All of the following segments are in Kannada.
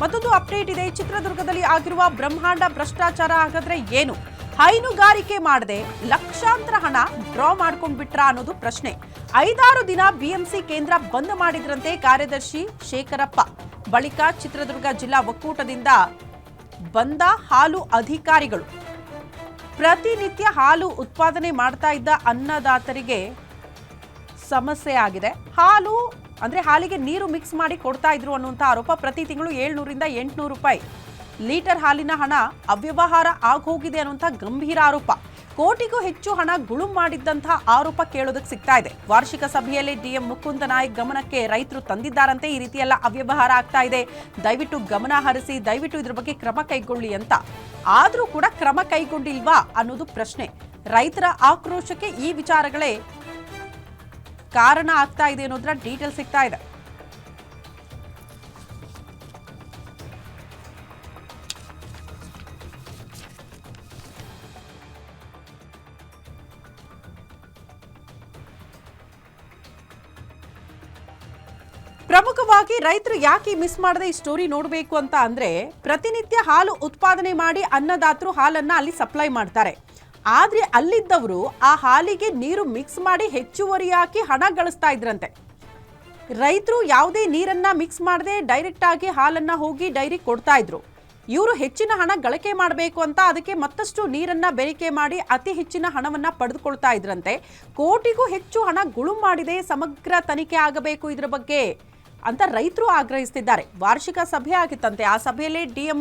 ಮತ್ತೊಂದು ಅಪ್ಡೇಟ್ ಇದೆ. ಚಿತ್ರದುರ್ಗದಲ್ಲಿ ಆಗಿರುವ ಬ್ರಹ್ಮಾಂಡ ಭ್ರಷ್ಟಾಚಾರ ಹಾಗಾದ್ರೆ ಏನು? ಹೈನುಗಾರಿಕೆ ಮಾಡದೆ ಲಕ್ಷಾಂತರ ಹಣ ಡ್ರಾ ಮಾಡ್ಕೊಂಡ್ಬಿಟ್ರಾ ಅನ್ನೋದು ಪ್ರಶ್ನೆ. ಐದಾರು ದಿನ ಬಿಎಂಸಿ ಕೇಂದ್ರ ಬಂದ್ ಮಾಡಿದ್ರಂತೆ ಕಾರ್ಯದರ್ಶಿ ಶೇಖರಪ್ಪ. ಬಳಿಕ ಚಿತ್ರದುರ್ಗ ಜಿಲ್ಲಾ ಒಕ್ಕೂಟದಿಂದ ಬಂದ ಹಾಲು ಅಧಿಕಾರಿಗಳು ಪ್ರತಿನಿತ್ಯ ಹಾಲು ಉತ್ಪಾದನೆ ಮಾಡ್ತಾ ಇದ್ದ ಅನ್ನದಾತರಿಗೆ ಸಮಸ್ಯೆ ಆಗಿದೆ. ಹಾಲು ಅಂದ್ರೆ ಹಾಲಿಗೆ ನೀರು ಮಿಕ್ಸ್ ಮಾಡಿ ಕೊಡ್ತಾ ಇದ್ರು ಅನ್ನುವಂಥ ಆರೋಪ ಪ್ರತಿ ತಿಂಗಳು ಏಳ್ನೂರಿಂದ ಎಂಟುನೂರು ರೂಪಾಯಿ. ಲೀಟರ್ ಹಾಲಿನ ಹಣ ಅವ್ಯವಹಾರ ಆಗೋಗಿದೆ ಅನ್ನುವಂಥ ಗಂಭೀರ ಆರೋಪ. ಕೋಟಿಗೂ ಹೆಚ್ಚು ಹಣ ಗುಳು ಮಾಡಿದ್ದಂತಹ ಆರೋಪ ಕೇಳೋದಕ್ಕೆ ಸಿಗ್ತಾ ಇದೆ. ವಾರ್ಷಿಕ ಸಭೆಯಲ್ಲಿ ಡಿಎಂ ಮುಕುಂದ ನಾಯಕ್ ಗಮನಕ್ಕೆ ರೈತರು ತಂದಿದ್ದಾರಂತೆ ಈ ರೀತಿಯೆಲ್ಲ ಅವ್ಯವಹಾರ ಆಗ್ತಾ ಇದೆ. ದಯವಿಟ್ಟು ಗಮನ ಹರಿಸಿ, ದಯವಿಟ್ಟು ಇದ್ರ ಬಗ್ಗೆ ಕ್ರಮ ಕೈಗೊಳ್ಳಿ ಅಂತ. ಆದರೂ ಕೂಡ ಕ್ರಮ ಕೈಗೊಂಡಿಲ್ವಾ ಅನ್ನೋದು ಪ್ರಶ್ನೆ. ರೈತರ ಆಕ್ರೋಶಕ್ಕೆ ಈ ವಿಚಾರಗಳೇ ಕಾರಣ ಆಗ್ತಾ ಇದೆ ಅನ್ನೋದ್ರ ಡೀಟೇಲ್ ಸಿಗ್ತಾ ಇದೆ. ಪ್ರಮುಖವಾಗಿ ರೈತರು ಯಾಕೆ ಮಿಸ್ ಮಾಡದೆ ಈ ಸ್ಟೋರಿ ನೋಡಬೇಕು ಅಂತ ಅಂದ್ರೆ ಪ್ರತಿನಿತ್ಯ ಹಾಲು ಉತ್ಪಾದನೆ ಮಾಡಿ ಅನ್ನದಾತರು ಹಾಲನ್ನ ಅಲ್ಲಿ ಸಪ್ಲೈ ಮಾಡ್ತಾರೆ. ಆದ್ರೆ ಅಲ್ಲಿದ್ದವರು ಆ ಹಾಲಿಗೆ ನೀರು ಮಿಕ್ಸ್ ಮಾಡಿ ಹೆಚ್ಚುವರಿ ಹಾಕಿ ಹಣ ಗಳಿಸ್ತಾ ಇದ್ರಂತೆ. ರೈತರು ಯಾವುದೇ ನೀರನ್ನ ಮಿಕ್ಸ್ ಮಾಡದೆ ಡೈರೆಕ್ಟ್ ಆಗಿ ಹಾಲನ್ನ ಹೋಗಿ ಡೈರಿ ಕೊಡ್ತಾ ಇದ್ರು. ಇವರು ಹೆಚ್ಚಿನ ಹಣ ಗಳಿಕೆ ಮಾಡಬೇಕು ಅಂತ ಅದಕ್ಕೆ ಮತ್ತಷ್ಟು ನೀರನ್ನ ಬೆರಿಕೆ ಮಾಡಿ ಅತಿ ಹೆಚ್ಚಿನ ಹಣವನ್ನ ಪಡೆದುಕೊಳ್ತಾ ಇದ್ರಂತೆ. ಕೋಟಿಗೂ ಹೆಚ್ಚು ಹಣ ಗುಳು ಮಾಡಿದೆ ಸಮಗ್ರ ತನಿಖೆ ಆಗಬೇಕು ಇದರ ಬಗ್ಗೆ ಅಂತ ರೈತರು ಆಗ್ರಹಿಸ್ತಿದ್ದಾರೆ. ವಾರ್ಷಿಕ ಸಭೆ ಆಗಿತ್ತಂತೆ. ಆ ಸಭೆಯಲ್ಲಿ ಡಿಎಂ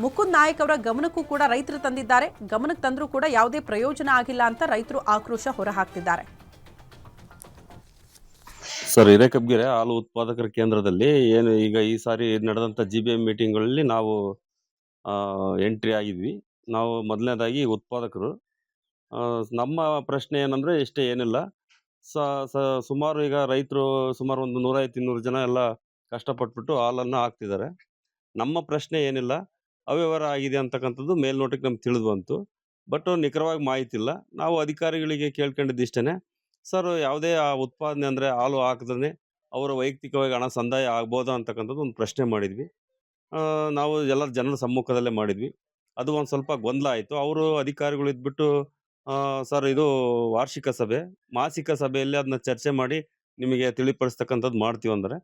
ಮುಕುಂದ್ ನಾಯಕ್ ಅವರ ಗಮನಕ್ಕೂ ಕೂಡ ರೈತರು ತಂದಿದ್ದಾರೆ. ಗಮನಕ್ಕೆ ತಂದರೂ ಕೂಡ ಯಾವುದೇ ಪ್ರಯೋಜನ ಆಗಿಲ್ಲ ಅಂತ ರೈತರು ಆಕ್ರೋಶ ಹೊರಹಾಕ್ತಿದ್ದಾರೆ. ಸರ್, ಹಿರೇಕಬ್ಗೆರೆ, ಹಾಲು ಉತ್ಪಾದಕರ ಕೇಂದ್ರದಲ್ಲಿ ಏನು ಈಗ ಈ ಸಾರಿ ನಡೆದಂಥ ಜಿ ಬಿ ಎಂ ಮೀಟಿಂಗ್ಗಳಲ್ಲಿ ನಾವು ಎಂಟ್ರಿ ಆಗಿದ್ವಿ. ನಾವು ಮೊದಲನೇದಾಗಿ ಉತ್ಪಾದಕರು. ನಮ್ಮ ಪ್ರಶ್ನೆ ಏನಂದ್ರೆ ಇಷ್ಟೇ ಏನಿಲ್ಲ. ಸುಮಾರು ಈಗ ರೈತರು ಸುಮಾರು ಒಂದು ನೂರೈವತ್ತು ಇನ್ನೂರು ಜನ ಎಲ್ಲ ಕಷ್ಟಪಟ್ಬಿಟ್ಟು ಹಾಲನ್ನು ಹಾಕ್ತಿದ್ದಾರೆ. ನಮ್ಮ ಪ್ರಶ್ನೆ ಏನಿಲ್ಲ. ಅವ್ಯವಹಾರ ಆಗಿದೆ ಅಂತಕ್ಕಂಥದ್ದು ಮೇಲ್ನೋಟಕ್ಕೆ ನಮ್ಗೆ ತಿಳಿದು ಬಂತು. ಬಟ್ ನಿಖರವಾಗಿ ಮಾಹಿತಿ ಇಲ್ಲ. ನಾವು ಅಧಿಕಾರಿಗಳಿಗೆ ಕೇಳ್ಕೊಂಡಿದ್ದಿಷ್ಟೇ ಸರ್, ಯಾವುದೇ ಆ ಉತ್ಪಾದನೆ ಅಂದರೆ ಹಾಲು ಹಾಕಿದ್ರೆ ಅವರ ವೈಯಕ್ತಿಕವಾಗಿ ಹಣ ಸಂದಾಯ ಆಗ್ಬೋದಾ? ಅಂತಕ್ಕಂಥದ್ದು ಒಂದು ಪ್ರಶ್ನೆ ಮಾಡಿದ್ವಿ. ನಾವು ಎಲ್ಲ ಜನರ ಸಮ್ಮುಖದಲ್ಲೇ ಮಾಡಿದ್ವಿ. ಅದು ಒಂದು ಸ್ವಲ್ಪ ಗೊಂದಲ ಆಯಿತು. ಅವರು ಅಧಿಕಾರಿಗಳು ಇದ್ಬಿಟ್ಟು ಸರ್, ಇದು ವಾರ್ಷಿಕ ಸಭೆ, ಮಾಸಿಕ ಸಭೆಯಲ್ಲಿ ಅದನ್ನ ಚರ್ಚೆ ಮಾಡಿ ನಿಮಗೆ ತಿಳಿಪಡಿಸ್ತಕ್ಕಂಥದ್ದು ಮಾಡ್ತೀವಿ ಅಂದರೆ.